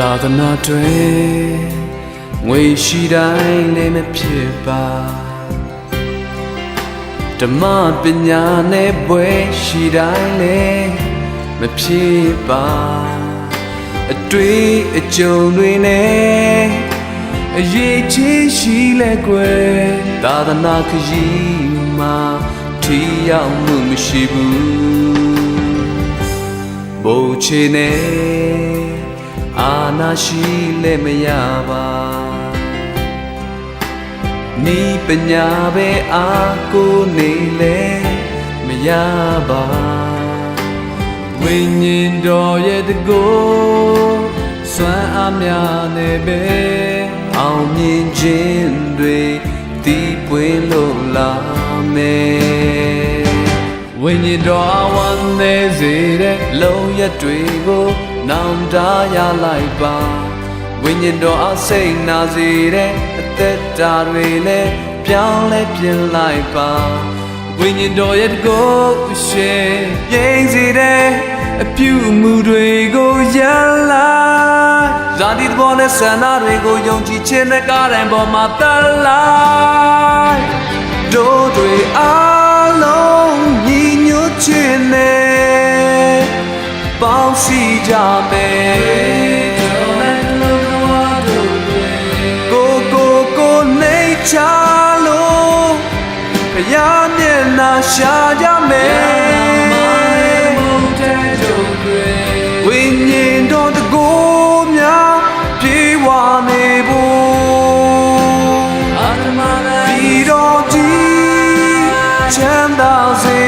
သာသနာတွေငွေရှိတိုင်းလည်းမဖြစ်ပါဓမ္မပညာနဲ့ဘွယ်ရှိတိုင်းလည်းမဖြစ်ပါအတွေ့အကြုံတွေနဲ့အရေးကြီးရှိလဲကွယ်သာသနာခရီးမှာထီရောက်မှုမရှိဘူးဘို့ချေနဲ့ အာနာရှိလဲမရပါနီးပညာပဲအားကိုနေလဲမရပါဝိညာဉ်တော်ရဲ့တကိုယ်စွမ်းအားများနေပဲအောင်မြင်ခြင်းတွေတီးပွင့်လို့လာမယ်ဝိညာဉ်တော်အဝမ်းနေစေတဲ့လုံရက်တွေကို နောင်တရလိုက်ပါဝိညာဉ်တော်အစိတ်နာစေတဲ့အသက်တာတွေလည်းပြောင်းလဲပြင်လိုက်ပါဝိညာဉ်တော်ရဲ့ကိုယ်ရှင်ပြင်းစေတဲ့အပြုမှုတွေကိုရလာဇာတိတဘောနဲ့ဆန္ဒတွေကိုယုံကြည်ခြင်းနဲ့ကားတိုင်းပေါ်မှာတက်လို ရားမျက်နှာရှာကြမယ်ဝိညာဉ်တော်တကိုးများပြေဝနေဖို့အာရမဒီတော်ကြီးချမ်းသာစေ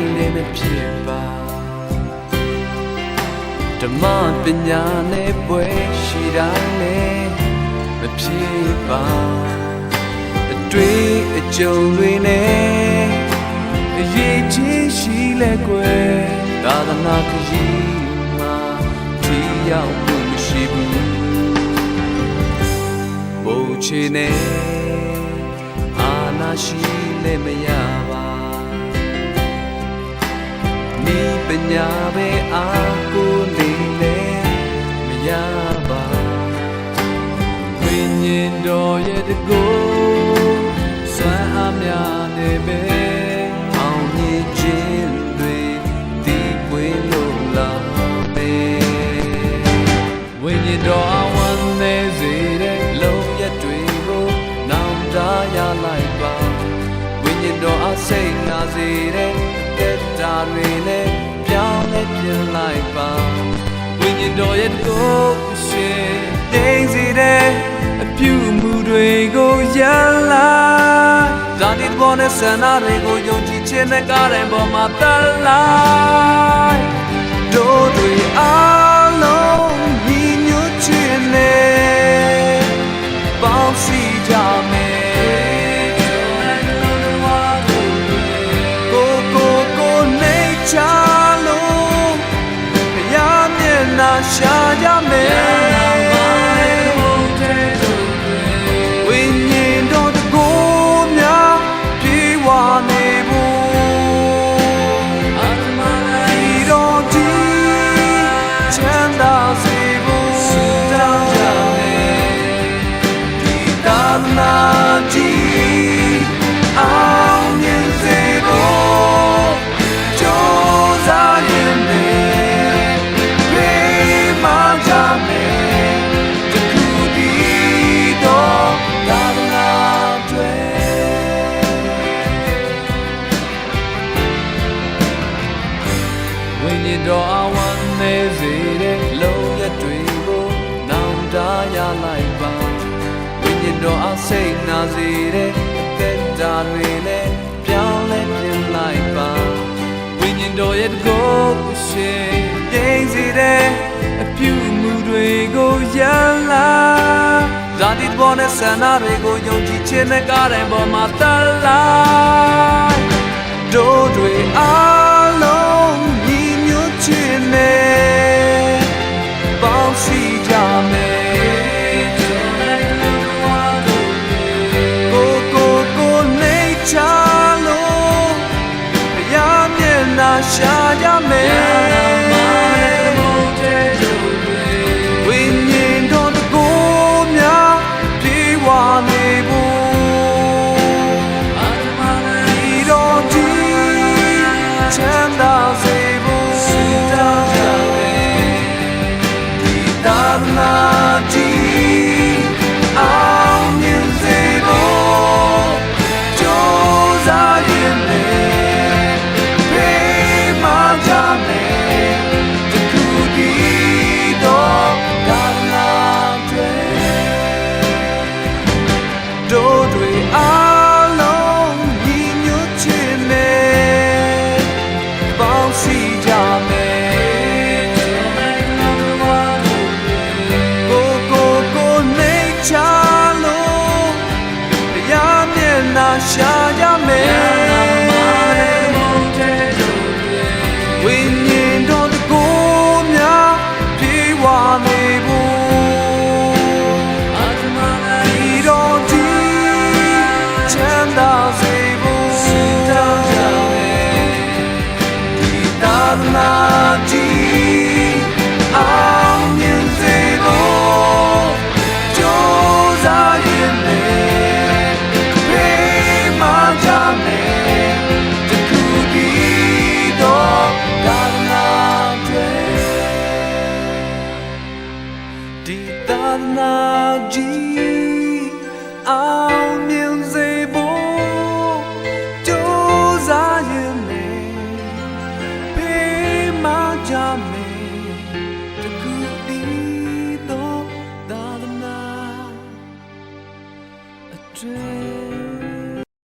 တိုင်းလည်းမဖြစ်ပါဓမ္မပညာနဲ့ပွဲရှိတိုင်းလည်းမဖြစ်ပါအတွေ့အကြုံတွေနဲ့အရေးကြီးရှိလဲကွယ်သာသနာခရီးမှာထီရောက်မှုမရှိဘူးဘို့ချေနဲ့အာနာရှိလည်းမရပါ ပညာပဲအားကိုနေလည်းမရပါဝိညာဉ်တော်ရဲ့တကို လဲပြင်လိုက်ပါဝိညာဉ်တော်ရဲ့ကိုယ်ရှင်နေစေတဲ့အပြုမှုတွေကိုရလာဇာတိဘောနဲ့ဆန္ဒတွေကိုယုံကြည်ခြင်းနဲ့ကားတိုင်းပေါ်မှာတက်လိုက်တို့တွေ နှာရှာကြမယ် လိုက်ပါဝိညာဉ်တော်အစိတ်နာစေတဲ့အသက်တာတွေလည်းပြောင်းလဲပြင်လိုက်ပါဝိညာဉ်တော်ရဲ့တကောကိုရှင်ငြိမ်စေတဲ့အပြုမူတွေကိုရန်လာဇာတိဘောနဲ့ဆန္ဒတွေကိုယုံကြည်ခြင်းနဲ့ကားတိုင်းပေါ်မှာတလာတို့တွေအားလုံးညီညွတ်ခြင်းနဲ့ bouncy jam